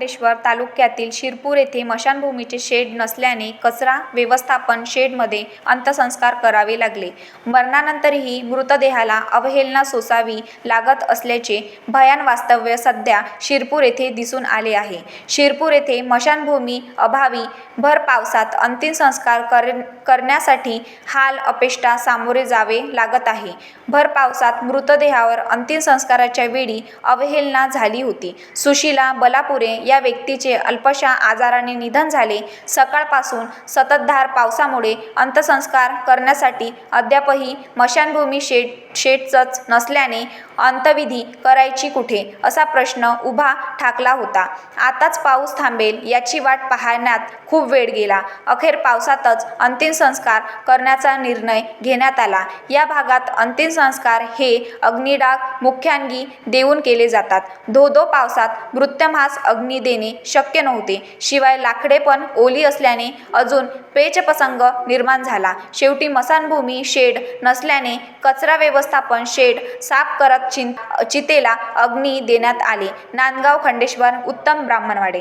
खंडेश्वर तालुक्यातील शिरपूर येथे मशानभूमीचे शेड नसल्याने कचरा व्यवस्थापन शेडमध्ये अंत्यसंस्कार करावे लागले. मरणानंतरही मृतदेहाला अवहेलना सोसावी लागत असल्याचे भयान वास्तव्य सध्या शिरपूर येथे दिसून आले आहे. शिरपूर येथे मशानभूमी अभावी भर पावसात अंतिम संस्कार कर करण्यासाठी हाल अपेष्टा सामोरे जावे लागत आहे. भर पावसात मृतदेहावर अंतिम संस्काराच्या वेळी अवहेलना झाली होती. सुशीला बलापुरे या व्यक्तीचे अल्पशा आजाराने निधन झाले. सकाळपासून सततधार पावसामुळे अंत्यसंस्कार करण्यासाठी अद्यापही मशानभूमी शेड शेडचंच नसल्याने अंत्यविधी करायची कुठे असा प्रश्न उभा ठाकला होता. आताच पाऊस थांबेल याची वाट पाहण्यात खूप वेळ गेला. अखेर पावसातच अंतिम संस्कार करण्याचा निर्णय घेण्यात आला. या भागात अंतिम संस्कार हे अग्निडाग मुख्यांगी देऊन केले जातात. धो धो पावसात मृत्यमास अग्नी देणे शक्य नव्हते. शिवाय लाकडे पण ओली असल्याने अजून पेचप्रसंग निर्माण झाला. शेवटी मसानभूमी शेड नसल्याने कचरा व्यवस्थापन शेड साफ करत चितेला अग्नी देण्यात आले. नांदगाव खंडेश्वर उत्तम ब्राह्मणवाडे.